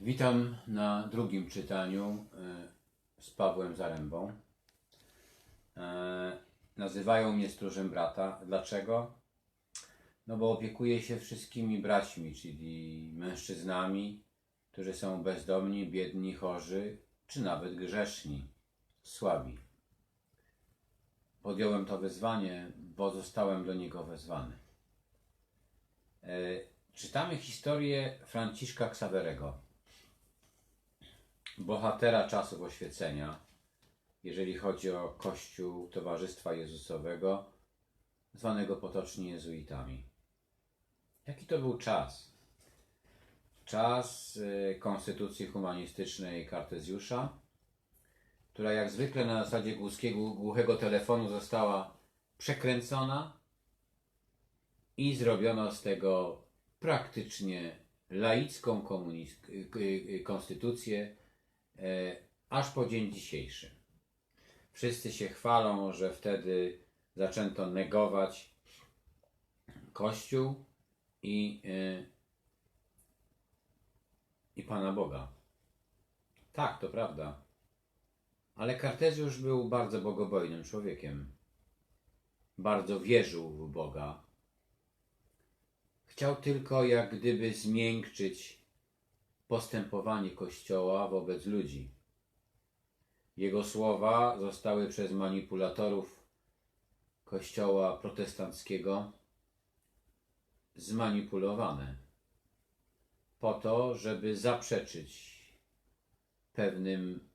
Witam na drugim czytaniu e, z Pawłem Zarębą. E, Nazywają mnie stróżem brata. Dlaczego? No bo opiekuję się wszystkimi braćmi, czyli mężczyznami, którzy są bezdomni, biedni, chorzy, czy nawet grzeszni, słabi. Podjąłem to wyzwanie, bo zostałem do niego wezwany. E, Czytamy historię Franciszka Ksawerego bohatera czasów oświecenia, jeżeli chodzi o Kościół Towarzystwa Jezusowego, zwanego potocznie jezuitami. Jaki to był czas? Czas y, konstytucji humanistycznej Kartezjusza, która jak zwykle na zasadzie głuskiego, głuchego telefonu została przekręcona i zrobiono z tego praktycznie laicką konstytucję, aż po dzień dzisiejszy. Wszyscy się chwalą, że wtedy zaczęto negować Kościół i, e, i Pana Boga. Tak, to prawda. Ale Kartezjusz był bardzo bogobojnym człowiekiem. Bardzo wierzył w Boga. Chciał tylko jak gdyby zmiękczyć postępowanie Kościoła wobec ludzi. Jego słowa zostały przez manipulatorów Kościoła protestanckiego zmanipulowane po to, żeby zaprzeczyć pewnym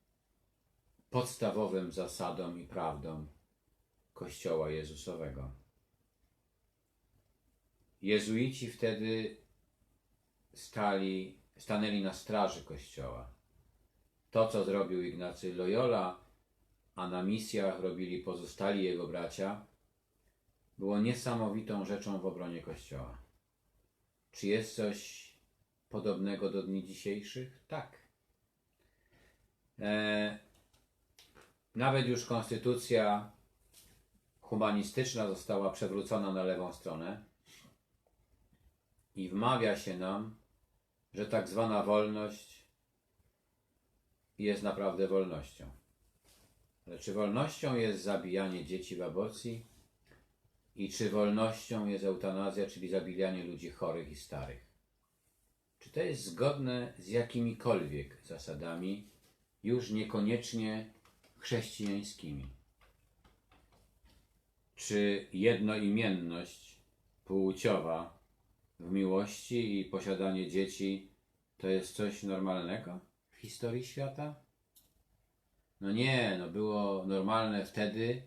podstawowym zasadom i prawdom Kościoła Jezusowego. Jezuici wtedy stali, stanęli na straży Kościoła. To, co zrobił Ignacy Loyola, a na misjach robili pozostali jego bracia, było niesamowitą rzeczą w obronie Kościoła. Czy jest coś podobnego do dni dzisiejszych? Tak. E, nawet już konstytucja humanistyczna została przewrócona na lewą stronę i wmawia się nam, że tak zwana wolność jest naprawdę wolnością. Ale czy wolnością jest zabijanie dzieci w aborcji? I czy wolnością jest eutanazja, czyli zabijanie ludzi chorych i starych? Czy to jest zgodne z jakimikolwiek zasadami, już niekoniecznie chrześcijańskimi? Czy jednoimienność płciowa w miłości i posiadanie dzieci to jest coś normalnego w historii świata? No nie, no było normalne wtedy,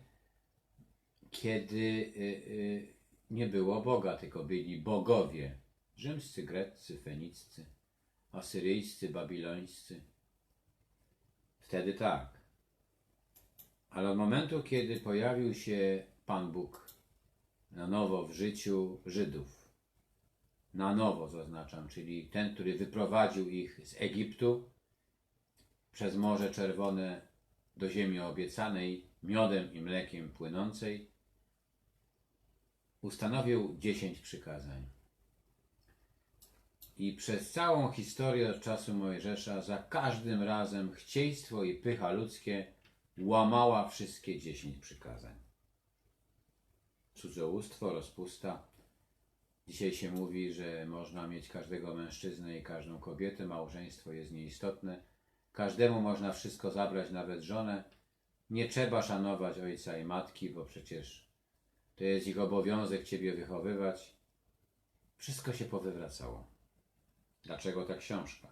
kiedy y, y, nie było Boga, tylko byli bogowie. Rzymscy, greccy, feniccy, asyryjscy, babilońscy. Wtedy tak. Ale od momentu, kiedy pojawił się Pan Bóg na nowo w życiu Żydów, na nowo zaznaczam, czyli ten, który wyprowadził ich z Egiptu przez Morze Czerwone do ziemi obiecanej, miodem i mlekiem płynącej, ustanowił dziesięć przykazań. I przez całą historię od czasu Mojżesza za każdym razem chcieństwo i pycha ludzkie łamała wszystkie dziesięć przykazań. Cudzołóstwo, rozpusta, Dzisiaj się mówi, że można mieć każdego mężczyznę i każdą kobietę, małżeństwo jest nieistotne. Każdemu można wszystko zabrać, nawet żonę. Nie trzeba szanować ojca i matki, bo przecież to jest ich obowiązek ciebie wychowywać. Wszystko się powywracało. Dlaczego ta książka?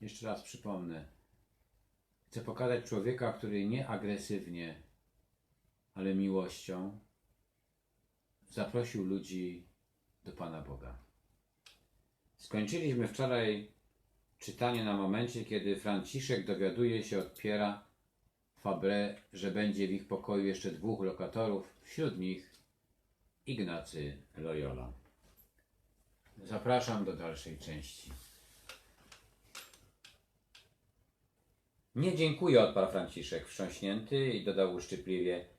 Jeszcze raz przypomnę. Chcę pokazać człowieka, który nie agresywnie, ale miłością zaprosił ludzi do Pana Boga. Skończyliśmy wczoraj czytanie na momencie, kiedy Franciszek dowiaduje się od Piera Fabre, że będzie w ich pokoju jeszcze dwóch lokatorów, wśród nich Ignacy Loyola. Zapraszam do dalszej części. Nie dziękuję, odparł Franciszek wstrząśnięty i dodał uszczypliwie.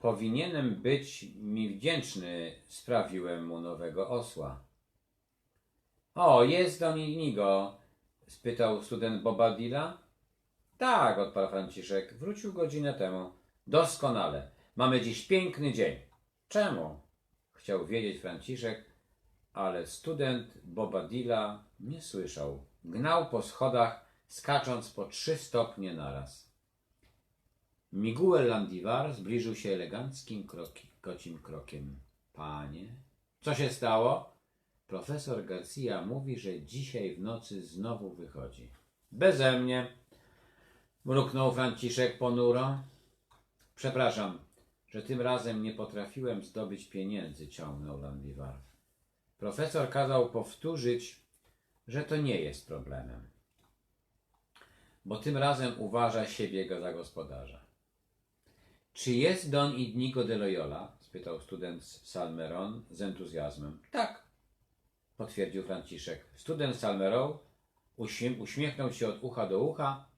Powinienem być mi wdzięczny, sprawiłem mu nowego osła. O, jest Don Inigo. spytał student Bobadilla. Tak, odparł Franciszek. Wrócił godzinę temu. Doskonale. Mamy dziś piękny dzień. Czemu? Chciał wiedzieć Franciszek, ale student Bobadilla nie słyszał. Gnał po schodach, skacząc po trzy stopnie naraz. Miguel Landivar zbliżył się eleganckim kroki, kocim krokiem. Panie, co się stało? Profesor Garcia mówi, że dzisiaj w nocy znowu wychodzi. Beze mnie, mruknął Franciszek ponuro. Przepraszam, że tym razem nie potrafiłem zdobyć pieniędzy, ciągnął Landivar. Profesor kazał powtórzyć, że to nie jest problemem, bo tym razem uważa siebie za gospodarza. Czy jest Don Idnigo de Loyola? spytał student Salmeron z entuzjazmem. Tak, potwierdził Franciszek. Student Salmeron uśmie- uśmiechnął się od ucha do ucha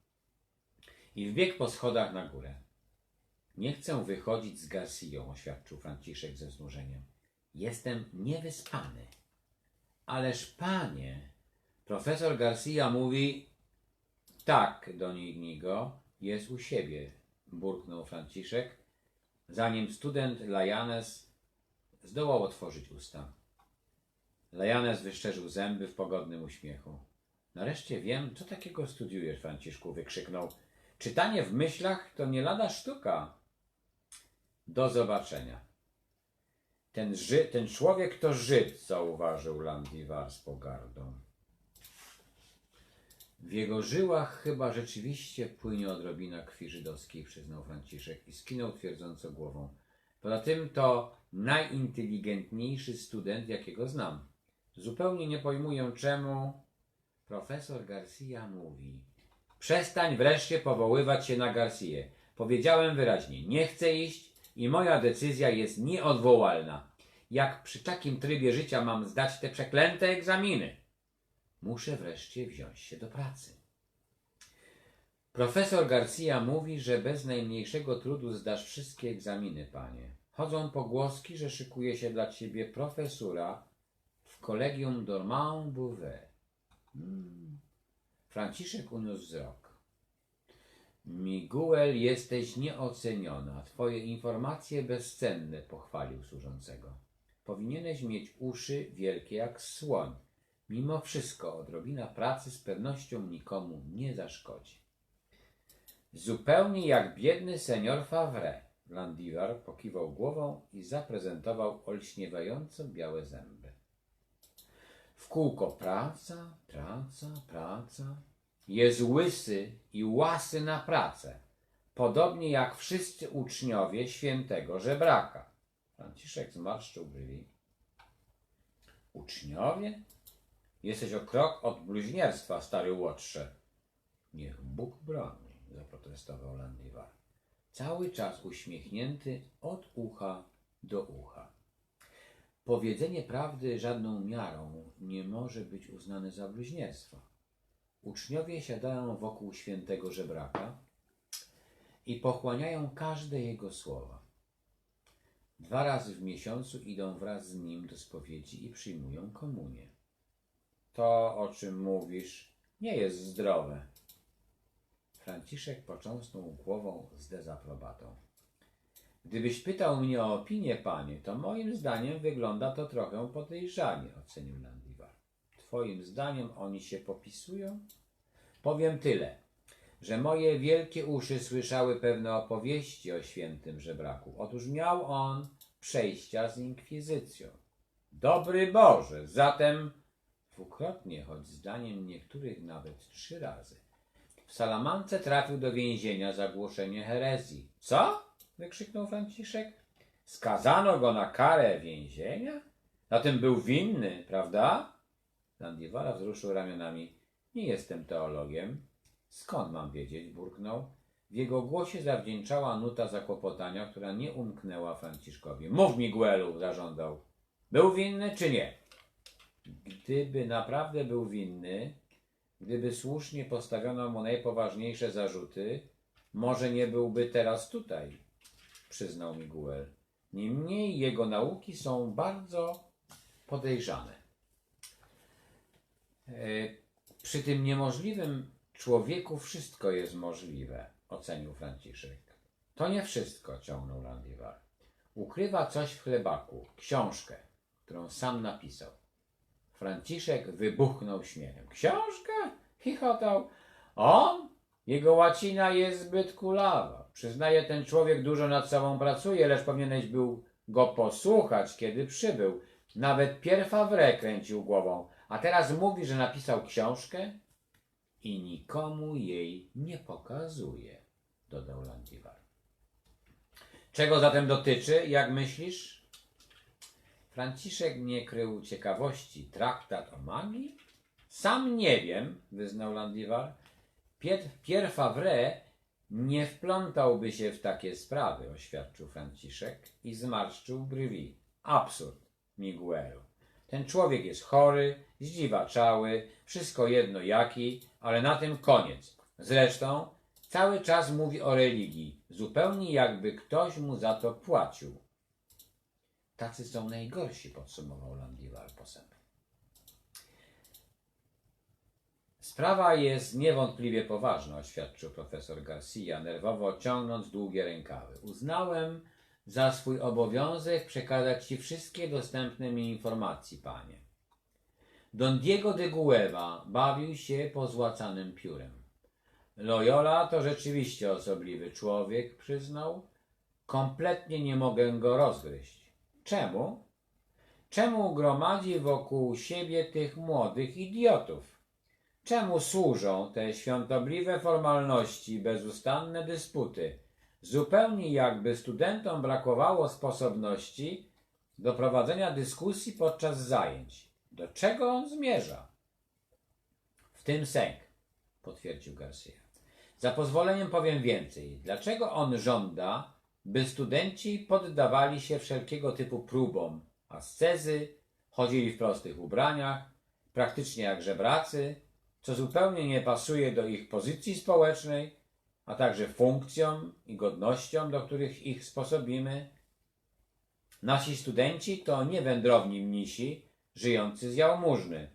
i wbiegł po schodach na górę. Nie chcę wychodzić z Garcją, oświadczył Franciszek ze znużeniem. Jestem niewyspany. Ależ panie, profesor Garcia mówi, tak, Don Ignigo, jest u siebie, burknął Franciszek, zanim student Lajanes zdołał otworzyć usta. Lajanes wyszczerzył zęby w pogodnym uśmiechu. Nareszcie wiem, co takiego studiujesz, Franciszku, wykrzyknął. Czytanie w myślach to nie lada sztuka. Do zobaczenia. Ten, Ży, ten człowiek to Żyd, zauważył Landivar z pogardą. W jego żyłach chyba rzeczywiście płynie odrobina krwi żydowskiej, przyznał Franciszek i skinął twierdząco głową. Poza tym to najinteligentniejszy student, jakiego znam. Zupełnie nie pojmuję czemu. Profesor Garcia mówi. Przestań wreszcie powoływać się na Garcię. Powiedziałem wyraźnie, nie chcę iść i moja decyzja jest nieodwołalna. Jak przy takim trybie życia mam zdać te przeklęte egzaminy? Muszę wreszcie wziąć się do pracy. Profesor Garcia mówi, że bez najmniejszego trudu zdasz wszystkie egzaminy, panie. Chodzą pogłoski, że szykuje się dla ciebie profesura w Collegium Dormant Beauvais. Hmm. Franciszek uniósł wzrok. Miguel, jesteś nieoceniona. Twoje informacje bezcenne, pochwalił służącego. Powinieneś mieć uszy wielkie jak słoń. Mimo wszystko odrobina pracy z pewnością nikomu nie zaszkodzi. Zupełnie jak biedny senior Favre. Landivar pokiwał głową i zaprezentował olśniewająco białe zęby. W kółko praca, praca, praca. Jest łysy i łasy na pracę. Podobnie jak wszyscy uczniowie świętego żebraka. Franciszek zmarszczył brwi. Uczniowie? Jesteś o krok od bluźnierstwa, stary łotrze. Niech Bóg broni, zaprotestował Landivar. Cały czas uśmiechnięty od ucha do ucha. Powiedzenie prawdy żadną miarą nie może być uznane za bluźnierstwo. Uczniowie siadają wokół świętego żebraka i pochłaniają każde jego słowa. Dwa razy w miesiącu idą wraz z nim do spowiedzi i przyjmują komunię. To, o czym mówisz, nie jest zdrowe. Franciszek począsnął głową z dezaprobatą. Gdybyś pytał mnie o opinię, panie, to moim zdaniem wygląda to trochę podejrzanie, ocenił Landivar. Twoim zdaniem oni się popisują? Powiem tyle, że moje wielkie uszy słyszały pewne opowieści o świętym żebraku. Otóż miał on przejścia z inkwizycją. Dobry Boże, zatem dwukrotnie, choć zdaniem niektórych nawet trzy razy. W Salamance trafił do więzienia za głoszenie herezji. Co? wykrzyknął Franciszek. Skazano go na karę więzienia? Zatem był winny, prawda? Landiwara wzruszył ramionami. Nie jestem teologiem. Skąd mam wiedzieć? burknął. W jego głosie zawdzięczała nuta zakłopotania, która nie umknęła Franciszkowi. Mów Miguelu, zażądał. Był winny czy nie? Gdyby naprawdę był winny, gdyby słusznie postawiono mu najpoważniejsze zarzuty, może nie byłby teraz tutaj, przyznał Miguel. Niemniej jego nauki są bardzo podejrzane. E, Przy tym niemożliwym człowieku wszystko jest możliwe, ocenił Franciszek. To nie wszystko, ciągnął Landivar. Ukrywa coś w chlebaku, książkę, którą sam napisał. Franciszek wybuchnął śmiechem. Książkę? Chichotał. On? Jego łacina jest zbyt kulawa. Przyznaje, ten człowiek dużo nad sobą pracuje, lecz powinieneś był go posłuchać, kiedy przybył. Nawet pierwa w re kręcił głową, a teraz mówi, że napisał książkę i nikomu jej nie pokazuje, dodał Landivar. Czego zatem dotyczy, jak myślisz? Franciszek nie krył ciekawości. Traktat o magii? Sam nie wiem, wyznał Landivar. Pier- Pierwa w re nie wplątałby się w takie sprawy, oświadczył Franciszek i zmarszczył brwi. Absurd, Miguelu. Ten człowiek jest chory, zdziwaczały, wszystko jedno jaki, ale na tym koniec. Zresztą cały czas mówi o religii, zupełnie jakby ktoś mu za to płacił. Tacy są najgorsi, podsumował Landivar posępnie. Sprawa jest niewątpliwie poważna, oświadczył profesor Garcia, nerwowo ciągnąc długie rękawy. Uznałem za swój obowiązek przekazać Ci wszystkie dostępne mi informacje, panie. Don Diego de Gueva bawił się pozłacanym piórem. Loyola to rzeczywiście osobliwy człowiek, przyznał. Kompletnie nie mogę go rozgryźć. Czemu? Czemu gromadzi wokół siebie tych młodych idiotów? Czemu służą te świątobliwe formalności, bezustanne dysputy? Zupełnie jakby studentom brakowało sposobności do prowadzenia dyskusji podczas zajęć. Do czego on zmierza? W tym sęk, potwierdził Garcia. Za pozwoleniem powiem więcej. Dlaczego on żąda, by studenci poddawali się wszelkiego typu próbom ascezy, chodzili w prostych ubraniach, praktycznie jak żebracy, co zupełnie nie pasuje do ich pozycji społecznej, a także funkcjom i godnościom, do których ich sposobimy. Nasi studenci to nie wędrowni mnisi żyjący z jałmużny.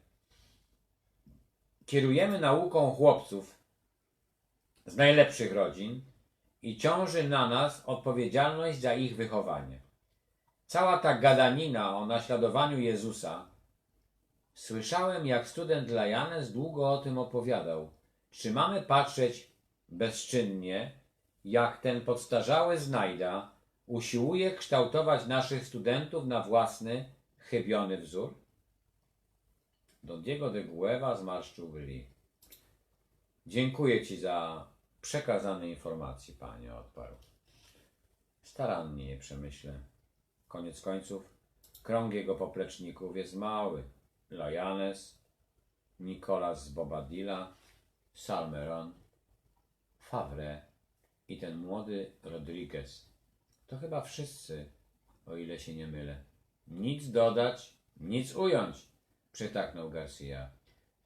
Kierujemy nauką chłopców z najlepszych rodzin i ciąży na nas odpowiedzialność za ich wychowanie. Cała ta gadanina o naśladowaniu Jezusa Słyszałem, jak student Lajanes długo o tym opowiadał. Czy mamy patrzeć bezczynnie, jak ten podstarzały znajda usiłuje kształtować naszych studentów na własny, chybiony wzór? Don Diego de Gueva zmarszczył brwi. Dziękuję Ci za przekazane informacje, panie, odparł. Starannie je przemyślę. Koniec końców, krąg jego popleczników jest mały. Lojanes, Nicolas z Bobadilla, Salmeron, Favre i ten młody Rodriguez. To chyba wszyscy, o ile się nie mylę. Nic dodać, nic ująć, przytaknął Garcia.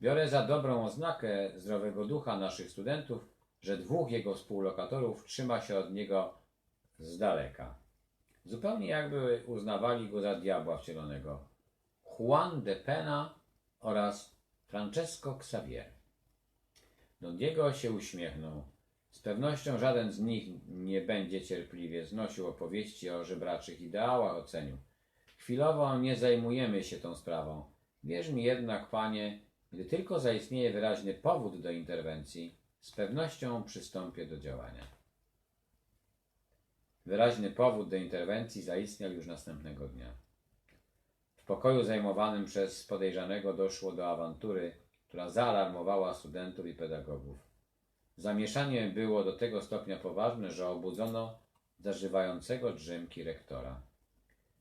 Biorę za dobrą oznakę zdrowego ducha naszych studentów, że dwóch jego współlokatorów trzyma się od niego z daleka. Zupełnie jakby uznawali go za diabła wcielonego. Juan de Pena oraz Francesco Xavier. Don Diego się uśmiechnął. Z pewnością żaden z nich nie będzie cierpliwie znosił opowieści o żebraczych ideałach, ocenił. Chwilowo nie zajmujemy się tą sprawą. Wierz mi jednak, panie, gdy tylko zaistnieje wyraźny powód do interwencji, z pewnością przystąpię do działania. Wyraźny powód do interwencji zaistniał już następnego dnia. W pokoju zajmowanym przez podejrzanego doszło do awantury, która zaalarmowała studentów i pedagogów. Zamieszanie było do tego stopnia poważne, że obudzono zażywającego drzemki rektora.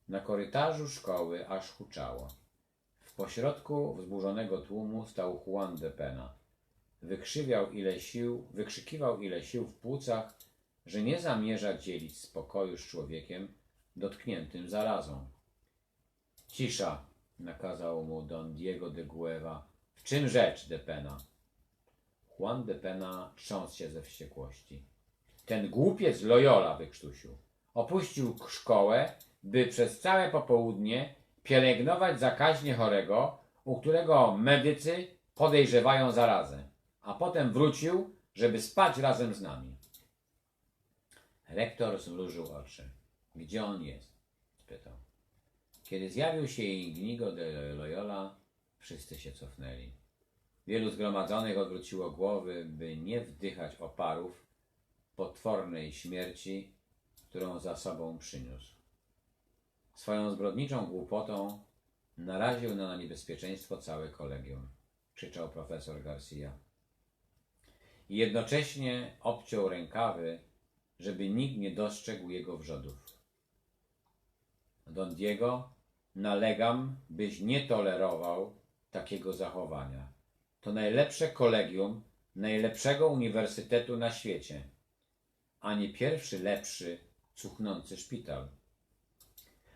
Na korytarzu szkoły aż huczało. W pośrodku wzburzonego tłumu stał Juan de Pena. Wykrzywiał ile sił, wykrzykiwał ile sił w płucach, że nie zamierza dzielić spokoju z człowiekiem dotkniętym zarazą. Cisza, nakazał mu Don Diego de Gueva. W czym rzecz, de Pena? Juan de Pena trząsł się ze wściekłości. Ten głupiec Loyola wykrztusił. Opuścił szkołę, by przez całe popołudnie pielęgnować zakaźnie chorego, u którego medycy podejrzewają zarazę, a potem wrócił, żeby spać razem z nami. Rektor zmrużył oczy. Gdzie on jest? spytał. Kiedy zjawił się Inigo de Loyola, wszyscy się cofnęli. Wielu zgromadzonych odwróciło głowy, by nie wdychać oparów potwornej śmierci, którą za sobą przyniósł. Swoją zbrodniczą głupotą naraził na niebezpieczeństwo całe kolegium, krzyczał profesor Garcia. I jednocześnie obciął rękawy, żeby nikt nie dostrzegł jego wrzodów. Don Diego, nalegam, byś nie tolerował takiego zachowania. To najlepsze kolegium najlepszego uniwersytetu na świecie, a nie pierwszy lepszy, cuchnący szpital.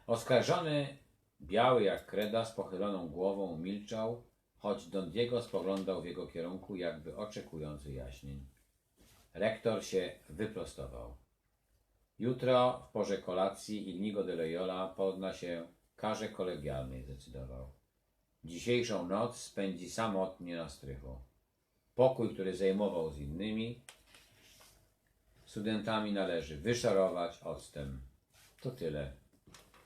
Oskarżony, biały jak kreda, z pochyloną głową, milczał, choć Don Diego spoglądał w jego kierunku, jakby oczekując wyjaśnień. Rektor się wyprostował. Jutro w porze kolacji Inigo de Loyola podna się karze kolegialnej zdecydował. Dzisiejszą noc spędzi samotnie na strychu. Pokój, który zajmował z innymi studentami, należy wyszarować octem. To tyle.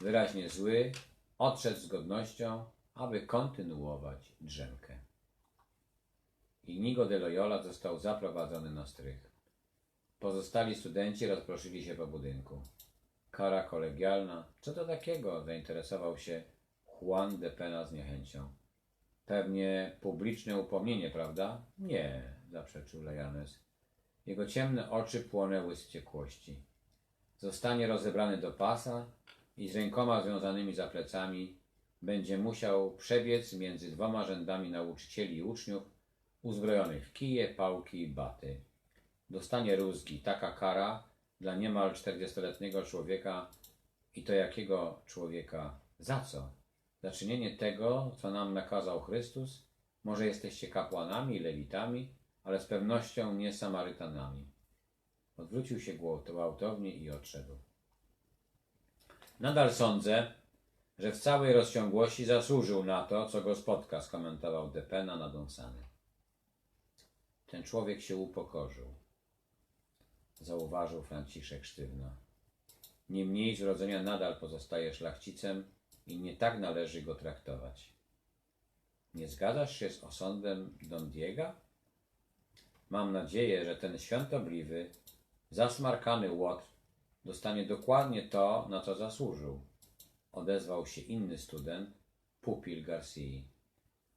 Wyraźnie zły, odszedł z godnością, aby kontynuować drzemkę. Inigo de Loyola został zaprowadzony na strych. Pozostali studenci rozproszyli się po budynku. Kara kolegialna. Co to takiego? Zainteresował się Juan de Pena z niechęcią. Pewnie publiczne upomnienie, prawda? Nie, zaprzeczył Lejanes. Jego ciemne oczy płonęły z wściekłości. Zostanie rozebrany do pasa i z rękoma związanymi za plecami będzie musiał przebiec między dwoma rzędami nauczycieli i uczniów, uzbrojonych w kije, pałki i baty. Dostanie rózgi. Taka kara dla niemal 40-letniego człowieka i to jakiego człowieka? Za co? Za czynienie tego, co nam nakazał Chrystus? Może jesteście kapłanami, lewitami, ale z pewnością nie Samarytanami. Odwrócił się gwałtownie i odszedł. Nadal sądzę, że w całej rozciągłości zasłużył na to, co go spotka, skomentował Depena nadąsany. Ten człowiek się upokorzył, zauważył Franciszek sztywno. Niemniej z urodzenia nadal pozostaje szlachcicem i nie tak należy go traktować. Nie zgadzasz się z osądem Don Diego? Mam nadzieję, że ten świątobliwy, zasmarkany łotr dostanie dokładnie to, na co zasłużył. Odezwał się inny student, pupil Garcii.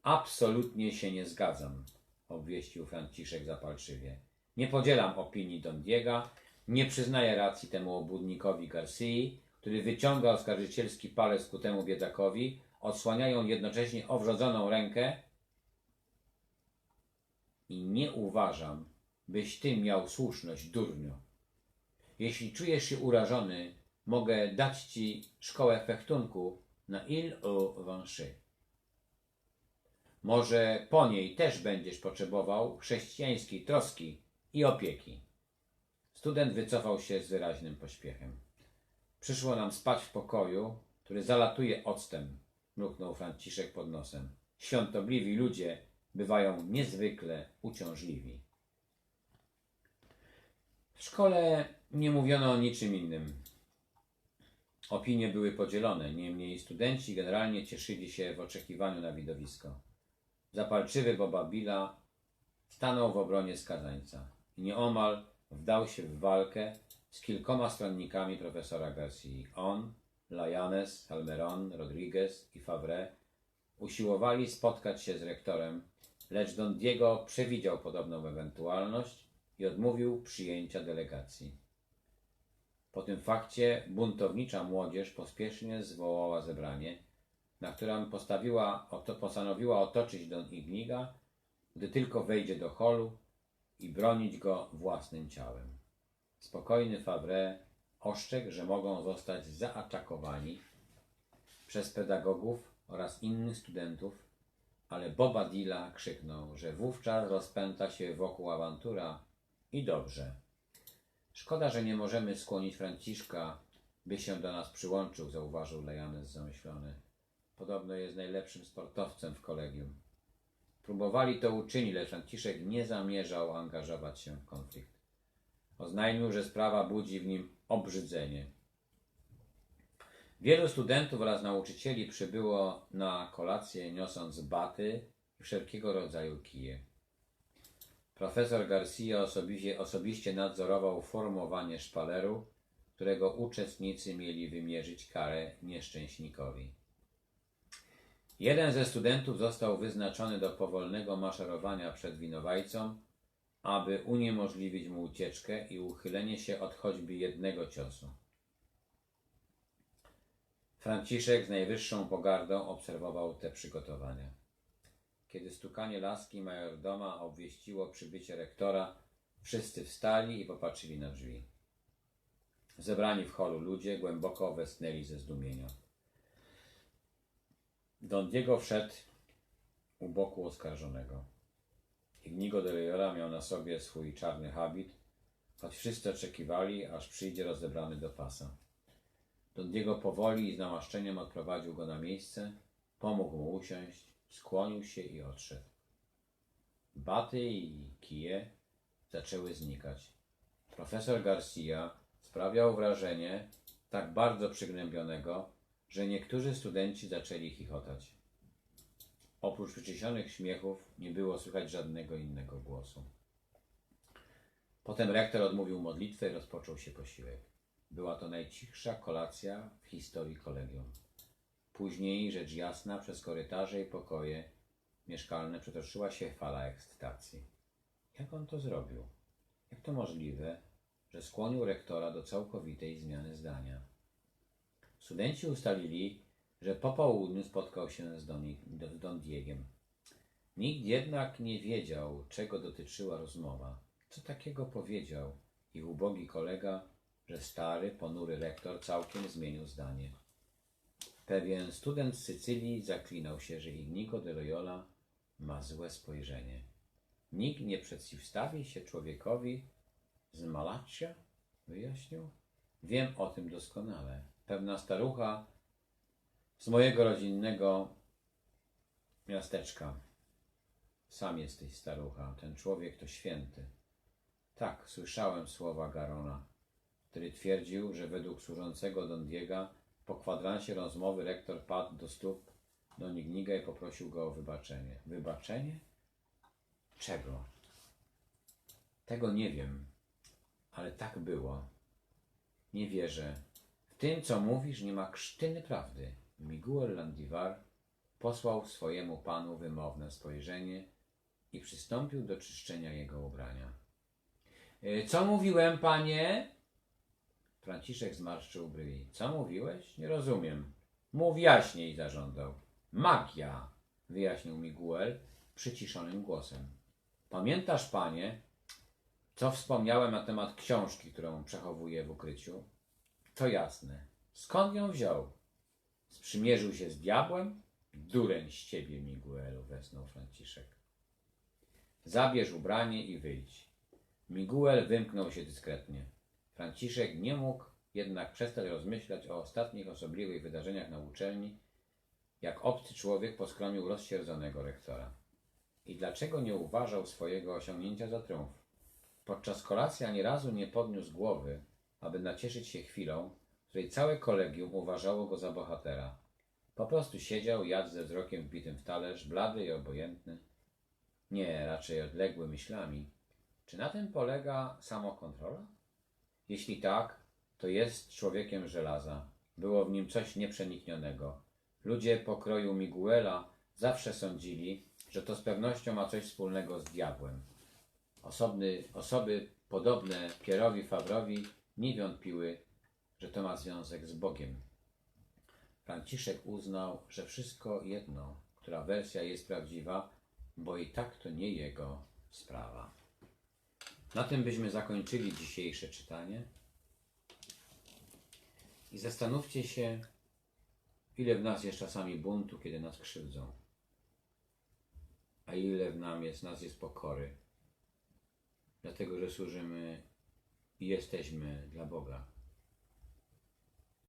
Absolutnie się nie zgadzam, obwieścił Franciszek zapalczywie. Nie podzielam opinii Don Diego, nie przyznaję racji temu obłudnikowi Garcii, który wyciąga oskarżycielski palec ku temu biedakowi, odsłaniają jednocześnie owrzodzoną rękę i nie uważam, byś ty miał słuszność, durniu. Jeśli czujesz się urażony, mogę dać ci szkołę fechtunku na Vanchy. Może po niej też będziesz potrzebował chrześcijańskiej troski i opieki. Student wycofał się z wyraźnym pośpiechem. Przyszło nam spać w pokoju, który zalatuje octem, mruknął Franciszek pod nosem. Świątobliwi ludzie bywają niezwykle uciążliwi. W szkole nie mówiono o niczym innym. Opinie były podzielone, niemniej studenci generalnie cieszyli się w oczekiwaniu na widowisko. Zapalczywy Bobabila stanął w obronie skazańca i nieomal wdał się w walkę z kilkoma stronnikami profesora Garcia. On, Lajanes, Almeron, Rodriguez i Favre usiłowali spotkać się z rektorem, lecz Don Diego przewidział podobną ewentualność i odmówił przyjęcia delegacji. Po tym fakcie buntownicza młodzież pospiesznie zwołała zebranie, na którym postawiła, oto, postanowiła otoczyć Don Igniga, gdy tylko wejdzie do holu i bronić go własnym ciałem. Spokojny Favre ostrzegł, że mogą zostać zaatakowani przez pedagogów oraz innych studentów, ale Bobadilla krzyknął, że wówczas rozpęta się wokół awantura i dobrze. Szkoda, że nie możemy skłonić Franciszka, by się do nas przyłączył, zauważył Lejanes zamyślony. Podobno jest najlepszym sportowcem w kolegium. Próbowali to uczynić, lecz Franciszek nie zamierzał angażować się w konflikt. Oznajmił, że sprawa budzi w nim obrzydzenie. Wielu studentów oraz nauczycieli przybyło na kolację niosąc baty i wszelkiego rodzaju kije. Profesor Garcia osobiście, osobiście nadzorował formowanie szpaleru, którego uczestnicy mieli wymierzyć karę nieszczęśnikowi. Jeden ze studentów został wyznaczony do powolnego maszerowania przed winowajcą, aby uniemożliwić mu ucieczkę i uchylenie się od choćby jednego ciosu. Franciszek z najwyższą pogardą obserwował te przygotowania. Kiedy stukanie laski majordoma obwieściło przybycie rektora, wszyscy wstali i popatrzyli na drzwi. Zebrani w holu ludzie głęboko westnęli ze zdumienia. Don Diego wszedł u boku oskarżonego. Ignigo de Loyola miał na sobie swój czarny habit, choć wszyscy oczekiwali, aż przyjdzie rozebrany do pasa. Don Diego powoli i z namaszczeniem odprowadził go na miejsce, pomógł mu usiąść, skłonił się i odszedł. Baty i kije zaczęły znikać. Profesor Garcia sprawiał wrażenie tak bardzo przygnębionego, że niektórzy studenci zaczęli chichotać. Oprócz wyczyszczonych śmiechów nie było słychać żadnego innego głosu. Potem rektor odmówił modlitwę i rozpoczął się posiłek. Była to najcichsza kolacja w historii kolegium. Później, rzecz jasna, przez korytarze i pokoje mieszkalne przetoczyła się fala ekscytacji. Jak on to zrobił? Jak to możliwe, że skłonił rektora do całkowitej zmiany zdania? Studenci ustalili, że po południu spotkał się z Don, Diegiem. Nikt jednak nie wiedział, czego dotyczyła rozmowa. Co takiego powiedział ich ubogi kolega, że stary, ponury rektor całkiem zmienił zdanie. Pewien student z Sycylii zaklinał się, że Ignico de Loyola ma złe spojrzenie. Nikt nie przeciwstawi się człowiekowi z Malaccia, wyjaśnił. Wiem o tym doskonale. Pewna starucha z mojego rodzinnego miasteczka. Sam jesteś starucha, ten człowiek to święty. Tak, słyszałem słowa Garona, który twierdził, że według służącego Don Diega po kwadransie rozmowy rektor padł do stóp Don Igniga i poprosił go o wybaczenie. Wybaczenie? Czego? Tego nie wiem, ale tak było. Nie wierzę. W tym, co mówisz, nie ma krztyny prawdy. Miguel Landivar posłał swojemu panu wymowne spojrzenie i przystąpił do czyszczenia jego ubrania. "E, Co mówiłem, panie? Franciszek zmarszczył brwi. Co mówiłeś? Nie rozumiem. Mów jaśniej, zażądał. Magia, wyjaśnił Miguel przyciszonym głosem. Pamiętasz, panie, co wspomniałem na temat książki, którą przechowuję w ukryciu? To jasne. Skąd ją wziął? Sprzymierzył się z diabłem? Dureń z ciebie, Miguelu, wesnął Franciszek. Zabierz ubranie i wyjdź. Miguel wymknął się dyskretnie. Franciszek nie mógł jednak przestać rozmyślać o ostatnich osobliwych wydarzeniach na uczelni, jak obcy człowiek poskromił rozsierdzonego rektora. I dlaczego nie uważał swojego osiągnięcia za triumf? Podczas kolacji ani razu nie podniósł głowy, aby nacieszyć się chwilą, w której całe kolegium uważało go za bohatera. Po prostu siedział, jadł ze wzrokiem wbitym w talerz, blady i obojętny. Nie, raczej odległy myślami. Czy na tym polega samokontrola? Jeśli tak, to jest człowiekiem żelaza. Było w nim coś nieprzeniknionego. Ludzie pokroju Miguela zawsze sądzili, że to z pewnością ma coś wspólnego z diabłem. Osobny, osoby podobne Pierowi Fawrowi nie wątpiły, że to ma związek z Bogiem. Franciszek uznał, że wszystko jedno, która wersja jest prawdziwa, bo i tak to nie jego sprawa. Na tym byśmy zakończyli dzisiejsze czytanie. I zastanówcie się, ile w nas jest czasami buntu, kiedy nas krzywdzą, a ile w nam jest, nas jest pokory, dlatego że służymy i jesteśmy dla Boga.